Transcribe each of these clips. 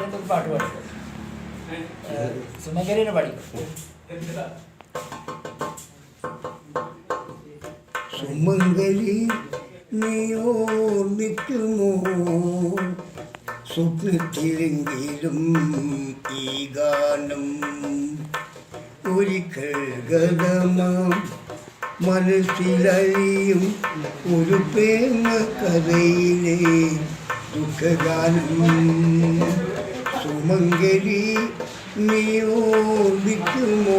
പാട്ട് പാടിക്കും സുമകരീനെ പാടിക്കും സുമംഗലി നീയോർമ്മിക്കുമോ സ്വപ്നത്തിലെങ്കിലും ഈ ഗാനം ഒരിക്കൽ ഗതമാം മനസ്സിലറിയും ഒരു പ്രേമ കഥയിലെ ദുഃഖഗാനം. സുമംഗലി നിയോഗിക്കുമോ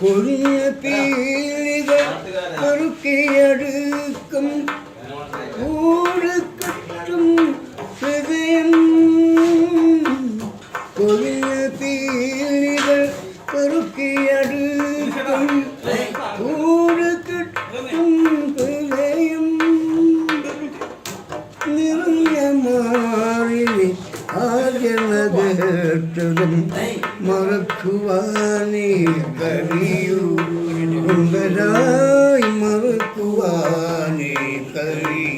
കൊടിയ പീലികൾ കറുക്കിയടുക്കും. കൂടക്കട്ടും ഹൃദയം. കൊടിയ പീലികൾ കറുക്കിയടുക്കും ஆகிய மாறிவி ஆகியனதும் மறக்குவானே கரியூ உங்களாய் மறக்குவானே கரியூ